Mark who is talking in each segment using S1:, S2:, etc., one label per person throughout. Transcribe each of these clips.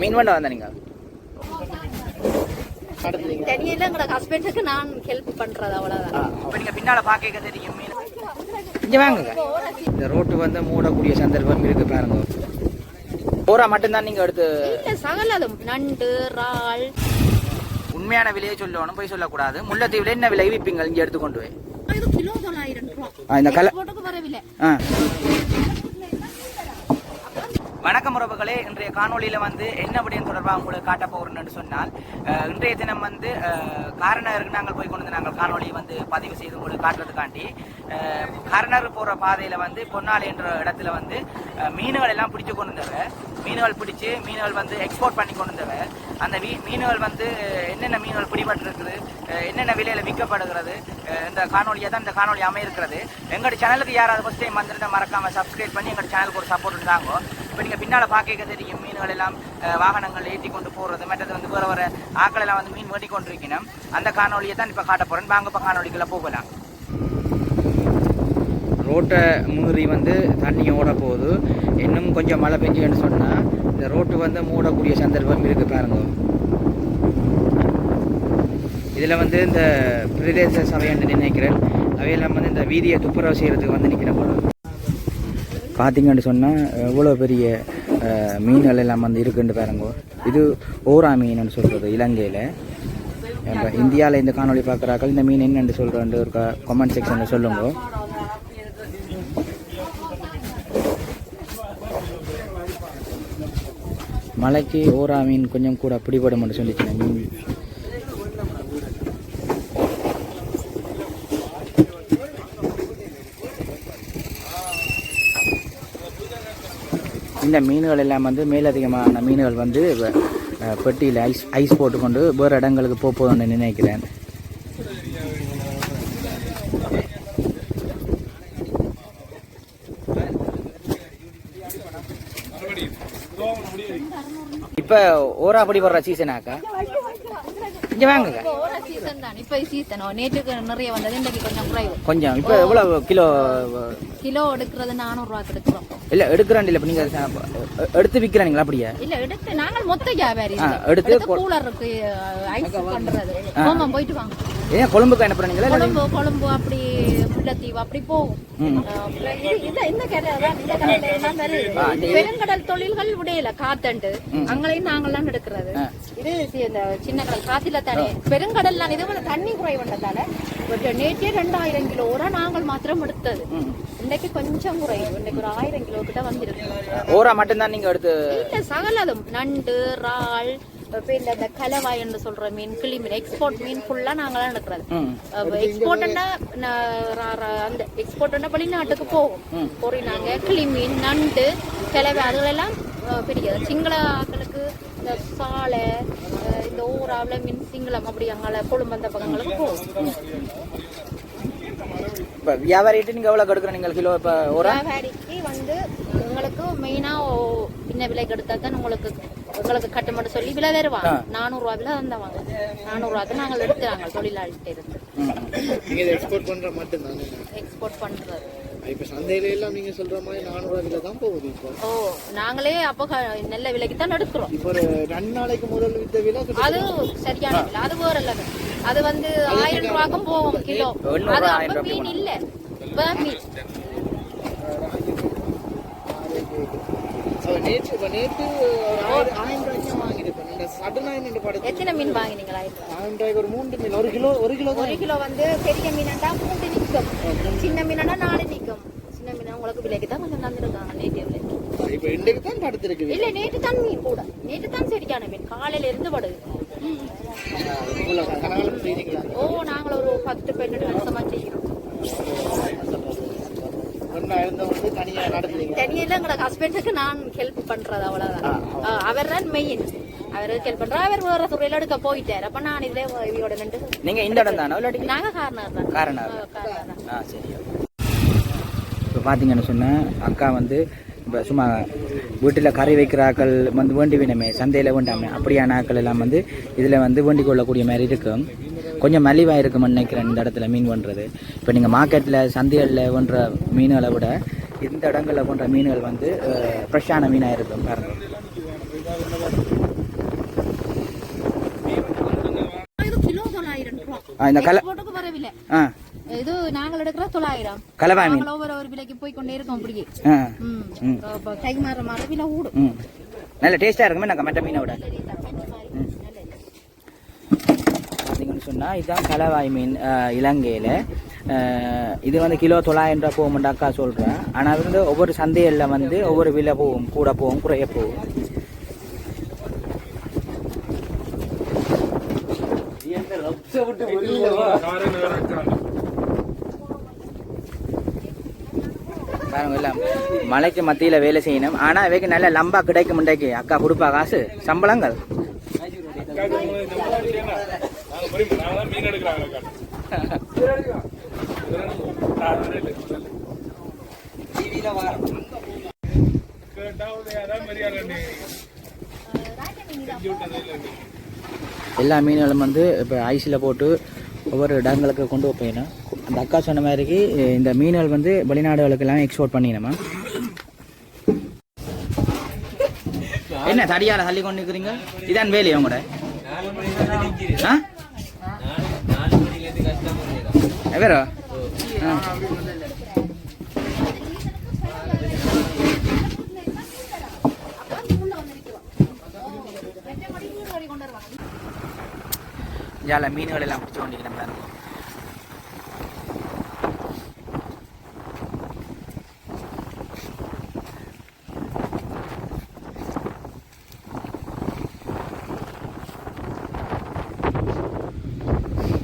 S1: மீன் பண்ண வந்த நீங்கள்
S2: தனியில எங்களோட ஹஸ்பண்டுக்கு நான் ஹெல்ப் பண்றது அவ்வளவுதான்.
S1: இப்போ நீங்கள் பின்னால் பார்க்க தெரியும் மீன் இங்கே வாங்குங்க. இந்த ரோட்டு வந்து மூடக்கூடிய சந்தர்ப்பம் இருக்கு பாருங்க. போரா மட்டும்தான் நீங்கள் எடுத்து
S2: இல்ல சகலதும். நண்டு இறால்.
S1: உண்மையான விலையை சொல்லணும் போய் சொல்லக்கூடாது. முல்லைத்தீவில் என்ன விலை? விற்பீங்க இங்கே எடுத்து கொண்டு போய். இந்த கல
S2: போட்டுக்கு வரவில்லை
S1: வணக்கம் உறவுகளே. இன்றைய காணொளியில வந்து என்ன அப்படின்னு தொடர்பாக உங்களுக்கு காட்ட போகிறோம்னு சொன்னால் இன்றைய தினம் வந்து காரணருக்கு நாங்கள் போய் கொண்டு வந்து நாங்கள் காணொலி வந்து பதிவு செய்து உங்களுக்கு காட்டுறதுக்காண்டி காரணர் போகிற பாதையில் வந்து பொன்னாலை என்ற இடத்துல வந்து மீன்கள் எல்லாம் பிடிச்சு கொண்டு வந்தவ மீன்கள் பிடிச்சு மீன்கள் வந்து எக்ஸ்போர்ட் பண்ணி கொண்டு வந்தவ அந்த மீன்கள் வந்து என்னென்ன மீன்கள் பிடிபட்டிருக்குது என்னென்ன விலையில் விற்கப்படுகிறது இந்த காணொலியாக தான் இந்த காணொலி அமையிருக்கிறது. எங்களோட சேனலுக்கு யாராவது ஃபஸ்ட் டைம் வந்துருந்தா மறக்காம சப்ஸ்கிரைப் பண்ணி எங்களோட சேனலுக்கு ஒரு சப்போர்ட் இருந்தாங்க இப்போ நீங்கள் பின்னால் பார்க்க தெரியும். மீன்கள் எல்லாம் வாகனங்கள் ஏற்றி கொண்டு போகிறது மற்றது வந்து வேறு வேறு ஆக்கள் எல்லாம் வந்து மீன் வெட்டி கொண்டிருக்கணும். அந்த காணொலியை தான் இப்போ காட்ட போகிறேன் வாங்க இப்போ காணொலிக்குள்ள போகலாம். ரோட்டை மீறி வந்து தண்ணி ஓட போகுது. இன்னும் கொஞ்சம் மழை பெஞ்சுன்னு சொன்னால் இந்த ரோட்டு வந்து மூடக்கூடிய சந்தர்ப்பம் இருக்குது பாருங்க. இதில் வந்து இந்த பிரதேச சபை என்று நினைக்கிறேன். அவையெல்லாம் வந்து இந்த வீதியை துப்புரவு செய்கிறதுக்கு வந்து நிற்கிற போல. பார்த்தீங்கன்னு சொன்னால் எவ்வளோ பெரிய அஹ், மீன்கள் எல்லாம் வந்து இருக்குன்னு பாருங்க. இது ஓரா மீன் சொல்கிறது இலங்கையில். இப்போ இந்தியாவில் இந்த காணொளி பார்க்குறாக்கள் இந்த மீன் என்னென்று சொல்கிறேன் ஒரு கமெண்ட் செக்ஷனில் சொல்லுங்க. மலைக்கு ஓரா மீன் கொஞ்சம் கூட பிடிபடும் சொல்லிச்சு மீன் இந்த மீன்கள் எல்லாம் வந்து மேலதிகமான மீன்கள் வந்து பெட்டியில் ஐஸ் ஐஸ் போட்டுக்கொண்டு வேறு இடங்களுக்கு போக நினைக்கிறேன். இப்போ ஓராப்படி வர்ற சீசனாக்கா இங்கே வாங்குங்க
S2: சீசன் தான் இப்போ சீசன் நேற்றுக்கு நிறைய வந்தது இன்னைக்கு கொஞ்சம் குறைவு
S1: கொஞ்சம் இப்போ எவ்வளோ கிலோ
S2: கிலோ எடுக்கிறது நானூறுரூவா ரூபாய்க்கு எடுக்கிறோம்.
S1: இல்லை எடுக்கிறேன் இல்லை இப்போ நீங்கள் எடுத்து விற்கிறீங்களா அப்படியே?
S2: இல்ல எடுத்து நாங்கள் மொத்த வியாபாரி.
S1: எடுத்து
S2: கூலர் இருக்கு ஐஸ் பண்றது. ஆமா போயிட்டு வாங்க.
S1: ஏன் கொழும்புக்கு அனுப்புறீங்களா
S2: கொழும்பு கொழும்பு அப்படி முல்லைத்தீவு அப்படி போகும். இந்த இந்த. பெருங்கடல் தொழில்கள் விடையில காத்தண்டு. அங்களையும் நாங்கெல்லாம் எடுக்கிறது. இது சின்ன கடல் காத்தில தானே பெருங்கடல் இது வந்து தண்ணி குறைவுண்டதால ஒரு நேற்றே ரெண்டாயிரம் கிலோ ஓரா நாங்கள் மாத்திரம் எடுத்தது. இன்னைக்கு கொஞ்சம் குறைவு. இன்னைக்கு ஒரு ஆயிரம் கிலோ கிட்ட வந்திருக்கு.
S1: ஓரா மட்டும்தான் நீங்கள் எடுத்து
S2: இல்ல சகலதும். நண்டு இறால் இப்ப இந்த இந்த கலவாய் என்று சொல்ற மீன் கிளி மீன் எக்ஸ்போர்ட் மீன் ஃபுல்லா நாங்களாம் எடுக்கிறது. எக்ஸ்போர்ட்னா அந்த எக்ஸ்போர்ட்னா வெளிநாட்டுக்கு போகும் பொறினாங்க கிளி மீன் நண்டு கிளவை அதுகளெல்லாம் பிடிக்காது. சிங்கள ஆக்களுக்கு இந்த சாலை இந்த ஊராவில் மீன் சிங்களம் அப்படி அங்கால கொழும்பு அந்த பக்கங்களுக்கு போகும்.
S1: இப்போ வியாபாரிகிட்ட நீங்கள் எவ்வளோ கொடுக்குற நீங்கள் கிலோ இப்போ ஓரா
S2: வியாபாரிக்கு வந்து உங்களுக்கு மெயினா பின்ன விலைக்கு எடுத்தா தான் உங்களுக்கு உங்களுக்கு கட்டுமட்டு சொல்லி விலை தருவாங்க. நானூறு ரூபா விலை தந்தவாங்க. நானூறு ரூபாய்க்கு நாங்கள் எடுத்துறாங்க தொழிலாளிகிட்ட இருந்து.
S3: எக்ஸ்போர்ட் பண்ற மட்டும்தானே
S2: எக்ஸ்போர்ட் பண்றது.
S3: இப்ப சந்தையில எல்லாம் நீங்க சொல்ற மாதிரி நானூறு ரூபாய்ல தான் போகுது இப்போ.
S2: ஓ நாங்களே அப்போ நல்ல விலைக்கு தான் எடுக்கிறோம்
S3: இப்போ ஒரு ரெண்டு நாளைக்கு முதல் வித்த விலை
S2: அது சரியான விலை. அது வேற இல்லைங்க அது வந்து ஆயிரம் ரூபாய்க்கும் போகும் கிலோ. அது
S1: ஆயிரம்
S2: அப்ப மீன் இல்ல. இப்ப மீன்.
S3: நேற்று இப்ப நேற்று ஒரு ஆயிரம் ஆயிரம் ரூபாய்க்கு வாங்கியிருப்பேன்
S2: எத்தனை மீன் வாங்கினீங்களா
S3: ஒரு மூன்று மீன். ஒரு கிலோ ஒரு கிலோ
S2: ஒரு கிலோ வந்து பெரிய மீனண்டா நிற்கும் சின்ன மீனண்டா நாலு நிற்கும் சின்ன மீன் உங்களுக்கு விலைக்கு தான் கொஞ்சம் தந்துருக்காங்க. நேற்று விலைக்கு
S3: இப்போ இன்றைக்கு தான் படுத்திருக்கு
S2: இல்ல நேற்று தான் மீன் கூட. நேற்று தான் சரிக்கான மீன். காலையில இருந்து படுது. ஓ நாங்கள் ஒரு பத்து பன்னெண்டு வருஷமா செய்கிறோம்.
S3: தான்
S2: எங்களோட ஹஸ்பண்டுக்கு நான் ஹெல்ப் பண்றது அவ்வளவுதான். அவர் தான் மெயின் அவருக்கு ஹெல்ப் பண்ற அவர் வேற துறையில எடுக்க போயிட்டார். அப்ப நான் இதுல இவியோட நின்று
S1: நீங்கள் இந்த இடம் தானோ இல்லாட்டி
S2: நாங்க காரணம் தான்.
S1: காரணம் சரி. பார்த்தீங்கன்னு சொன்னால் அக்கா வந்து இப்போ சும்மா வீட்டில் கறி வைக்கிற ஆக்கள் வந்து வேண்டி வேணுமே சந்தையில் வேண்டாமே அப்படியான ஆக்கள் எல்லாம் வந்து இதில் வந்து வேண்டிக் கொள்ளக்கூடிய மாதிரி இருக்கும் கொஞ்சம் மலிவாக இருக்கும்னு நினைக்கிறேன் இந்த இடத்துல மீன் பண்ணுறது இப்போ நீங்கள் மார்க்கெட்டில் சந்தைகளில் பண்ணுற மீன்களை விட இந்த இடங்களில் பண்ணுற மீன்கள் வந்து ஃப்ரெஷ்ஷான மீனாக இருக்கும். பாருங்கள் இந்த கல
S2: போட்டுக்கு வரவில்லை.
S1: ஆ.
S2: இது நாங்கள் எடுக்கிற தொள்ளாயிரம்.
S1: கலவாய் மீன்
S2: ஒவ்வொரு ஒரு விலைக்கு போய் கொண்டே இருக்கோம் அப்படியே. கை மாற மாற விலை கூடும்
S1: ம். நல்ல டேஸ்ட்டாக இருக்குமே நாங்கள் மற்ற மீனை விட பார்த்தீங்கன்னு சொன்னால் இதுதான் கலவாய் மீன் இலங்கையில். இது வந்து கிலோ தொள்ளாயிரம் ரூபா போகும்னு அக்கா சொல்கிறேன் ஆனால் வந்து ஒவ்வொரு சந்தைகளில் வந்து ஒவ்வொரு விலை போகும் கூட போகும் குறைய போகும். பாருங்க எல்லாம் மலைக்கு மத்தியில் வேலை செய்யணும். ஆனால் இவைக்கு நல்ல லம்பா கிடைக்கும் முண்டைக்கு அக்கா கொடுப்பா காசு. சம்பளங்கள். எல்லா மீன்களும் வந்து இப்போ ஐஸில் போட்டு ஒவ்வொரு இடங்களுக்கு கொண்டு போயிடணும். அந்த அக்கா சொன்ன மாதிரிக்கு இந்த மீன்கள் வந்து வெளிநாடுகளுக்கெல்லாம் எக்ஸ்போர்ட் பண்ணிக்கணுமா என்ன தடியால தள்ளி கொண்டு இருக்கிறீங்க இதான் வேலையா உங்களோட ஆ? வேற ஜால மீன்கள் எல்லாம் பிடிச்சு கொண்டிருக்கிறேன் பாருங்க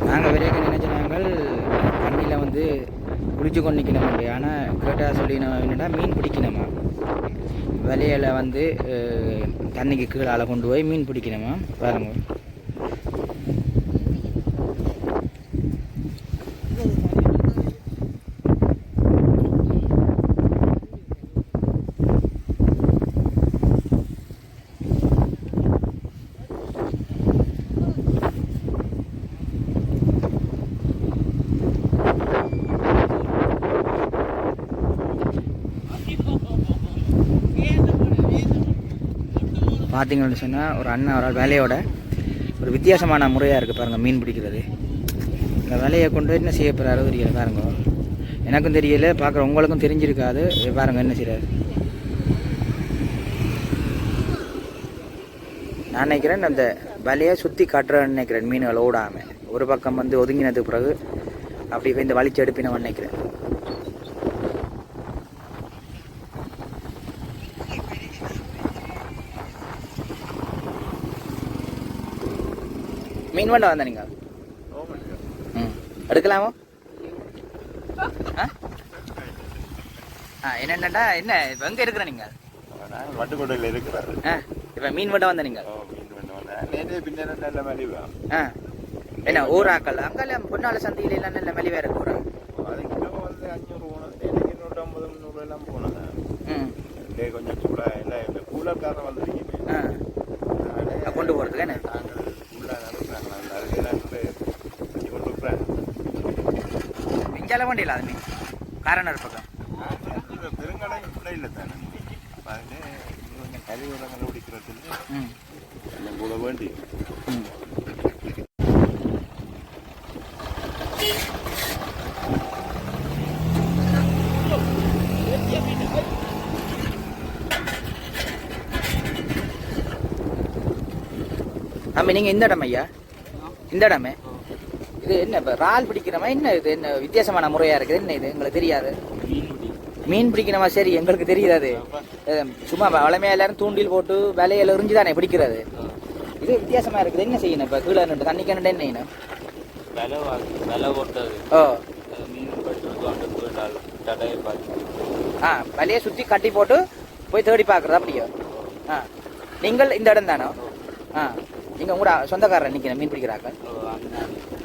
S1: நாங்கள் விரைக்க நினைச்ச நாங்கள் தண்ணியில் வந்து குளிச்சு கொண்டு நிற்கணும் ஆனால் கிரேட்டாக சொல்லினோம் என்னடா மீன் பிடிக்கணுமா? வலையில் வந்து அஹ், தண்ணிக்கு கீழால கொண்டு போய் மீன் பிடிக்கணுமா? பாருங்கள் பார்த்தீங்கன்னு சொன்னால் ஒரு அண்ணன் ஒரு வேலையோட ஒரு வித்தியாசமான முறையாக இருக்குது பாருங்கள் மீன் பிடிக்கிறது. இந்த வேலையை கொண்டு என்ன செய்ய போகிறாரோ தெரியல பாருங்க. எனக்கும் தெரியல பார்க்குற உங்களுக்கும் தெரிஞ்சிருக்காது. இது பாருங்க என்ன செய்கிறாரு நான் நினைக்கிறேன் அந்த வலையை சுற்றி காட்டுறேன்னு நினைக்கிறேன் மீன்களை ஓடாமல் ஒரு பக்கம் வந்து ஒதுங்கினதுக்கு பிறகு அப்படி போய் இந்த வலிச்சு எடுப்பினவன் நினைக்கிறேன். மீன் வண்டை வந்த நீங்கள் ம். எடுக்கலாமோ? ஆ? என்னென்னடா என்ன இப்போ எங்கே இருக்கிற நீங்கள்
S4: வட்டுக்கோட்டையில் இருக்கிறாரு
S1: ஆ இப்போ மீன் வண்டை வந்த நீங்கள்
S4: பண்ண பின்னே
S1: என்ன ஊராக்கள்? அங்கெல்லாம் பொன்னால சந்தையில எல்லாம் நல்ல மலிவாக இருக்கு ஊரா
S4: வந்து எல்லாம் இல்லை கொஞ்சம் சூடாக இப்போ கூலர்காரன் வந்திருக்கீங்க.
S1: ஆ. கொண்டு போகிறதுக்கு என்ன
S4: நாங்கள் ஃபுல்லாக நடக்கிறாங்க அந்த அருகையெல்லாம் கொஞ்சம் கொண்டு போகிறேன்
S1: இஞ்சால வண்டியில் அது மீன் காரணர் பக்கம்
S4: பெருங்கடை கூட இல்லை தானே அப்போ அதில் உரங்களை பிடிக்கிறதுக்கு
S1: ம்.
S4: கூட வேண்டி
S1: ம் தம்பி நீங்கள் இந்த இடம் ஐயா? இந்த இடமே? இது என்ன இப்போ இறால் பிடிக்கிறமா? என்ன இது? என்ன வித்தியாசமான முறையாக இருக்குது? என்ன இது? எங்களுக்கு தெரியாது. மீன் பிடிக்கணுமா சரி எங்களுக்கு தெரியாது. சும்மா வளமையாக எல்லாரும் தூண்டில் போட்டு வலையில எறிஞ்சு தானே பிடிக்கிறது. இது வித்தியாசமா இருக்குது. என்ன செய்யணும் இப்போ? கீழே நின்று தண்ணி கிணண்டு என்ன செய்யணும்? ஓ.
S5: கொண்டு
S1: ஆ வலையை சுற்றி கட்டி போட்டு போய் தேடி பார்க்குறது. அப்படியோ? ஆ. நீங்கள் இந்த இடம் தானோ? ஆ. நீங்கள் உங்களோட சொந்தக்காரர் நிற்கிறேன் மீன் பிடிக்கிறாங்க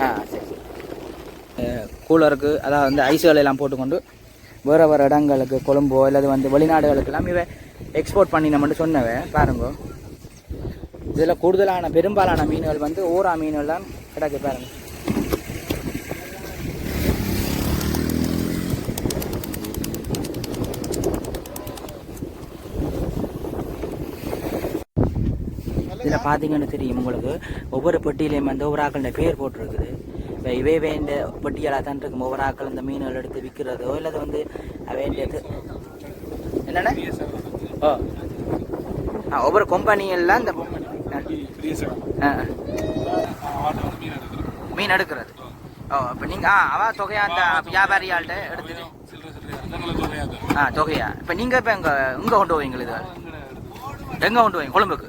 S1: ஆ சரி கூலருக்கு அதாவது வந்து ஐஸுகள் எல்லாம் போட்டுக்கொண்டு வேறு வேறு இடங்களுக்கு கொழும்போ அல்லது வந்து வெளிநாடுகளுக்கெல்லாம் இவன் எக்ஸ்போர்ட் பண்ணினோம்னு சொன்னவன். பாருங்க. இதில் கூடுதலான பெரும்பாலான மீன்கள் வந்து ஊரா மீன்கள்லாம் கிடக்கு பாருங்க. இதில் பார்த்தீங்கன்னு தெரியும் உங்களுக்கு. ஒவ்வொரு பெட்டியிலையும் வந்து ஒவ்வொரு ஆக்களோட பேர் போட்டிருக்குது. இப்போ இவே வேண்ட பெட்டியலாக தான் இருக்கும். ஒவ்வொரு ஆக்கள் இந்த மீன்கள் எடுத்து விற்கிறதோ இல்லை அது வந்து வேண்டியது. என்னென்ன ஓ. ஆ, ஒவ்வொரு கம்பெனியெல்லாம் இந்த மீன் எடுக்கிறது. ஓ இப்போ நீங்கள் ஆ அவ தொகையா அந்த வியாபாரியாள்கிட்ட எடுத்துட்டு ஆ தொகையா. இப்போ நீங்கள் இப்போ எங்கே எங்கே கொண்டு போவீங்க இது? எங்கே கொண்டு போவீங்க? கொழும்புக்கு?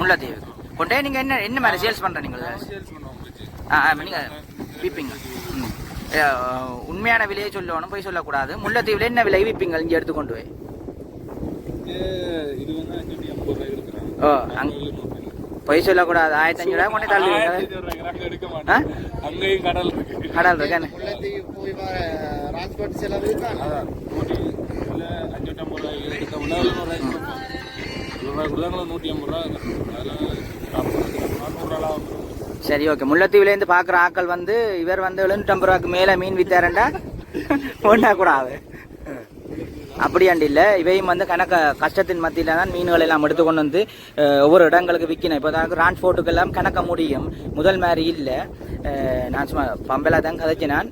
S1: முல்லைத்தீவுக்கு கொண்டே நீங்கள் என்ன என்ன மாதிரி சேல்ஸ் பண்ணுற நீங்கள் ஆ ஆ நீங்கள் விற்பீங்க உண்மையான விலையை சொல்லணும் போய் சொல்லக்கூடாது. முல்லைத்தீவில் என்ன விலை விற்பீங்க இங்கே எடுத்து கொண்டு போய். ஓ அங் பொய் சொல்லக்கூடாது. ஆயிரத்தி அஞ்சூறு ரூபா கொண்டே?
S5: மாட்டேன் அங்கேயும் கடல் இருக்கு.
S1: கடல்
S3: செலவு
S5: நூற்றி ஐம்பது ரூபா அதெல்லாம்
S1: சரி ஓகே. முல்லைத்தீவுலேருந்து பார்க்குற ஆட்கள் வந்து இவர் வந்து எழுநூற்றம்பது ரூபாய்க்கு மேலே மீன் வித்தாரண்டா? ஒன்றா ஆகு அப்படியாண்டு இல்லை. இவையும் வந்து கணக்க கஷ்டத்தின் மத்தியில் தான் மீன்கள் எல்லாம் எடுத்து கொண்டு வந்து ஒவ்வொரு இடங்களுக்கு விற்கணும் இப்போ தான் டிரான்ஸ்போர்ட்டுக்கு எல்லாம் கணக்க முடியும். முதல் மாதிரி இல்லை. நான் சும்மா பம்பலாக தான் கதைச்சு நான்.